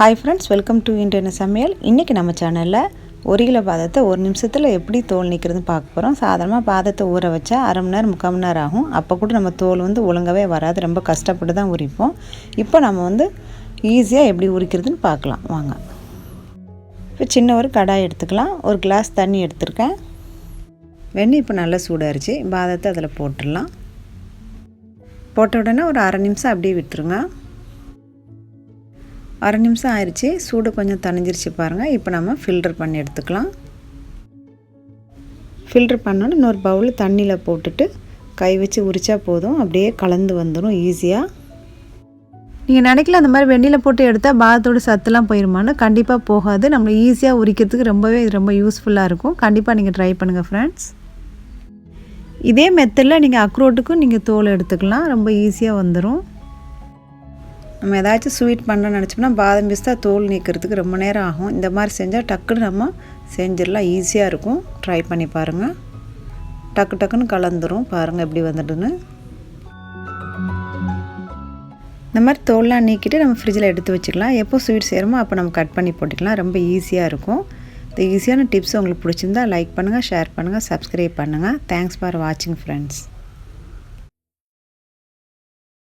Hi friends welcome to இன்றைய சமையல் இன்றைக்கி நம்ம சேனலில் ஒரு கிலோ பாதத்தை ஒரு நிமிஷத்தில் எப்படி தோல் நிற்கிறதுன்னு பார்க்க போகிறோம் சாதாரணமாக பாதத்தை ஊற வச்சா அரை மணி நேரம் முக்கால் மணி நேரம் ஆகும். அப்போ கூட நம்ம தோல் வந்து ஒழுங்காகவே வராது. ரொம்ப கஷ்டப்பட்டு தான் உரிப்போம். இப்போ நம்ம வந்து ஈஸியாக எப்படி உரிக்கிறதுன்னு பார்க்கலாம். வாங்க. இப்போ சின்ன ஒரு கடாய் எடுத்துக்கலாம். ஒரு கிளாஸ் தண்ணி எடுத்திருக்கேன். வெண்ணெய் இப்போ நல்லா சூடாயிருச்சு. பாதத்தை அதில் போட்டுடலாம். போட்ட உடனே ஒரு அரை நிமிஷம் அப்படியே விட்டுருங்க. அரை நிமிஷம் ஆயிடுச்சு சூடு கொஞ்சம் தணிஞ்சிருச்சு பாருங்கள் இப்போ நம்ம ஃபில்டர் பண்ணி எடுத்துக்கலாம். ஃபில்டர் பண்ணோன்னு இன்னொரு பவுல் தண்ணியில் போட்டுட்டு கை வச்சு உரிச்சா போதும். அப்படியே கலந்து வந்துடும் ஈஸியாக நீங்கள் நினைக்கல அந்த மாதிரி வெண்ணியில் போட்டு எடுத்தால் பாதத்தோட சத்துலாம் போயிருமான்னு? கண்டிப்பாக போகாது. நம்மளை ஈஸியாக உரிக்கிறதுக்கு ரொம்பவே இது ரொம்ப யூஸ்ஃபுல்லாக இருக்கும். கண்டிப்பாக நீங்கள் ட்ரை பண்ணுங்கள் ஃப்ரெண்ட்ஸ் இதே மெத்தடில் நீங்கள் அக்ரோட்டுக்கும் நீங்கள் தோல் எடுத்துக்கலாம். ரொம்ப ஈஸியாக வந்துடும் நம்ம ஏதாச்சும் ஸ்வீட் பண்ணணும்னு நினச்சோம்னா பாதம் பிஸ்தா தோல் நீக்கிறதுக்கு ரொம்ப நேரம் ஆகும். இந்த மாதிரி செஞ்சால் டக்குன்னு நம்ம செஞ்சிடலாம். ஈஸியாக இருக்கும். ட்ரை பண்ணி பாருங்கள் டக்கு டக்குன்னு கலந்துரும். பாருங்கள் எப்படி வந்துடுன்னு இந்த மாதிரி தோல்லாம் நீக்கிட்டு நம்ம ஃப்ரிட்ஜில் எடுத்து வச்சுக்கலாம். எப்போ ஸ்வீட் செய்கிறோமோ அப்போ நம்ம கட் பண்ணி போட்டுக்கலாம். ரொம்ப ஈஸியாக இருக்கும். இந்த ஈஸியான டிப்ஸ் உங்களுக்கு பிடிச்சிருந்தா லைக் பண்ணுங்கள் ஷேர் பண்ணுங்கள் சப்ஸ்கிரைப் பண்ணுங்கள் தேங்க்ஸ் ஃபார் வாட்சிங் ஃப்ரெண்ட்ஸ்